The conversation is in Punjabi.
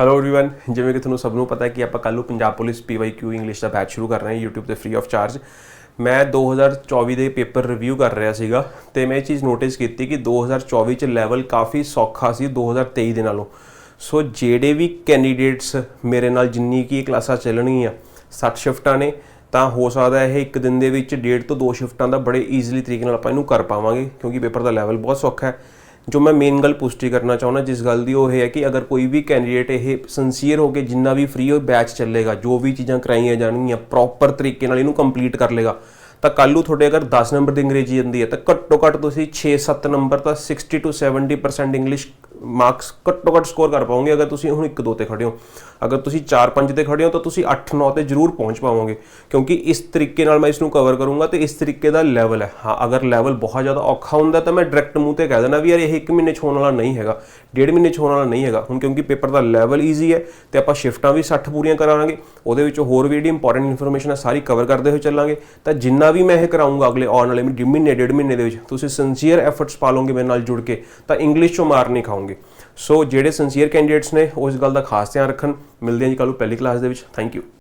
ਹੈਲੋ एवरीवन ਜਿਵੇਂ ਕਿ ਤੁਹਾਨੂੰ ਸਭ ਨੂੰ ਪਤਾ ਹੈ ਕਿ ਆਪਾਂ ਕੱਲ੍ਹ ਨੂੰ ਪੰਜਾਬ ਪੁਲਿਸ PYQ ਇੰਗਲਿਸ਼ ਦਾ ਬੈਚ ਸ਼ੁਰੂ ਕਰ ਰਹੇ ਹਾਂ YouTube ਤੇ ਫ੍ਰੀ ਆਫ ਚਾਰਜ ਮੈਂ 2024 ਦੇ ਪੇਪਰ ਰਿਵਿਊ ਕਰ ਰਿਹਾ ਸੀਗਾ ਤੇ ਮੈਂ ਇਹ ਚੀਜ਼ ਨੋਟਿਸ ਕੀਤੀ ਕਿ 2024 ਚ ਲੈਵਲ ਕਾਫੀ ਸੌਖਾ ਸੀ 2023 ਦੇ ਨਾਲੋਂ ਸੋ ਜਿਹੜੇ ਵੀ ਕੈਂਡੀਡੇਟਸ ਮੇਰੇ ਨਾਲ ਜਿੰਨੀ ਕੀ ਕਲਾਸਾਂ ਚੱਲਣਗੀਆਂ 60 ਸ਼ਿਫਟਾਂ ਨੇ ਤਾਂ ਹੋ ਸਕਦਾ ਇਹ ਇੱਕ ਦਿਨ ਦੇ ਵਿੱਚ ਡੇਢ ਤੋਂ ਦੋ ਸ਼ਿਫਟਾਂ ਦਾ ਬੜੇ ਈਜ਼ੀਲੀ ਤਰੀਕੇ ਨਾਲ ਆਪਾਂ ਇਹਨੂੰ ਕਰ ਪਾਵਾਂਗੇ ਕਿਉਂਕਿ ਪੇਪਰ ਦਾ ਲੈਵਲ ਬਹੁਤ ਸੌਖਾ ਹੈ ਜੋ ਮੈਂ ਮੇਨ ਗੱਲ ਪੁਸ਼ਟੀ ਕਰਨਾ ਚਾਹੁੰਦਾ, ਜਿਸ ਗੱਲ ਦੀ ਉਹ ਇਹ ਹੈ ਕਿ ਅਗਰ ਕੋਈ ਵੀ ਕੈਂਡੀਡੇਟ ਇਹ ਸਿੰਸੀਅਰ ਹੋ ਕੇ ਜਿੰਨਾ ਵੀ ਫ੍ਰੀ ਹੋ ਬੈਚ ਚੱਲੇਗਾ, ਜੋ ਵੀ ਚੀਜ਼ਾਂ ਕਰਾਈਆਂ ਜਾਣਗੀਆਂ ਪ੍ਰੋਪਰ ਤਰੀਕੇ ਨਾਲ ਇਹਨੂੰ ਕੰਪਲੀਟ ਕਰ ਲੇਗਾ, ਤਾਂ ਕੱਲ੍ਹ ਨੂੰ ਤੁਹਾਡੇ ਅਗਰ 10 ਨੰਬਰ ਦੀ ਅੰਗਰੇਜ਼ੀ ਆਉਂਦੀ ਹੈ, ਤਾਂ ਘੱਟੋ ਘੱਟ ਤੁਸੀਂ 6-7 ਨੰਬਰ ਤਾਂ 60 ਤੋਂ 70% ਇੰਗਲਿਸ਼ ਮਾਰਕਸ ਘੱਟੋ ਘੱਟ ਸਕੋਰ ਕਰ ਪਾਓਗੇ ਅਗਰ ਤੁਸੀਂ ਹੁਣ 1-2 ਤੇ ਖੜੇ ਹੋ। ਅਗਰ ਤੁਸੀਂ 4-5 ਤੇ ਖੜੇ ਹੋ ਤਾਂ ਤੁਸੀਂ 8-9 ਤੇ ਜ਼ਰੂਰ ਪਹੁੰਚ ਪਾਓਗੇ ਕਿਉਂਕਿ ਇਸ ਤਰੀਕੇ ਨਾਲ ਮੈਂ ਇਸ ਨੂੰ ਕਵਰ ਕਰੂੰਗਾ ਤੇ ਇਸ ਤਰੀਕੇ ਦਾ ਲੈਵਲ ਹੈ। ਹਾਂ, ਅਗਰ ਲੈਵਲ ਬਹੁਤ ਜ਼ਿਆਦਾ ਔਖਾ ਹੁੰਦਾ ਤਾਂ ਮੈਂ ਡਾਇਰੈਕਟ ਮੂੰਹ ਤੇ ਕਹਿ ਦੇਣਾ ਵੀ ਯਾਰ ਇਹ 1 ਮਹੀਨੇ ਚ ਹੋਣ ਵਾਲਾ ਨਹੀਂ ਹੈਗਾ, ਡੇਢ ਮਹੀਨੇ ਚ ਹੋਣ ਵਾਲਾ ਨਹੀਂ ਹੈਗਾ। ਹੁਣ ਕਿਉਂਕਿ ਪੇਪਰ ਦਾ ਲੈਵਲ ਈਜ਼ੀ ਹੈ ਤੇ ਆਪਾਂ ਸ਼ਿਫਟਾਂ ਵੀ 60 ਪੂਰੀਆਂ ਕਰਾਵਾਂਗੇ ਉਹਦੇ ਵਿੱਚ ਹੋਰ ਵੀ ਜਿਹੜੀ ਇੰਪੋਰਟੈਂਟ ਇਨਫੋਰਮੇਸ਼ਨ ਹੈ ਸਾਰੀ ਕਵਰ ਕਰਦੇ ਹੋਏ ਚੱਲਾਂਗੇ। ਤਾਂ ਜਿੰਨਾ ਵੀ ਮੈਂ ਇਹ ਕਰਾਉਂਗਾ ਅਗਲੇ ਆਉਣ ਵਾਲੇ ਮਹੀਨੇ, ਡੇਢ ਮਹੀਨੇ ਦੇ ਵਿੱਚ, ਤੁਸੀਂ ਸਿੰਸੀਅਰ ਐਫਰਟਸ ਪਾ ਲਓਗੇ ਮੇਰੇ ਨਾਲ ਜੁੜ ਕੇ, ਤਾਂ ਇੰਗਲਿਸ਼ ਚੋਂ ਮਾਰ ਨਹੀਂ ਖਾਓਗੇ। ਸੋ ਜਿਹੜੇ ਸਿੰਸੀਅਰ ਕੈਂਡੀਡੇਟਸ ਨੇ, ਉਹ ਇਸ ਗੱਲ ਦਾ ਖਾਸ ਧਿਆਨ ਰੱਖਣ। ਮਿਲਦੇ ਹਾਂ ਜੀ ਕੱਲ੍ਹ ਨੂੰ ਪਹਿਲੀ ਕਲਾਸ ਦੇ ਵਿੱਚ। Thank you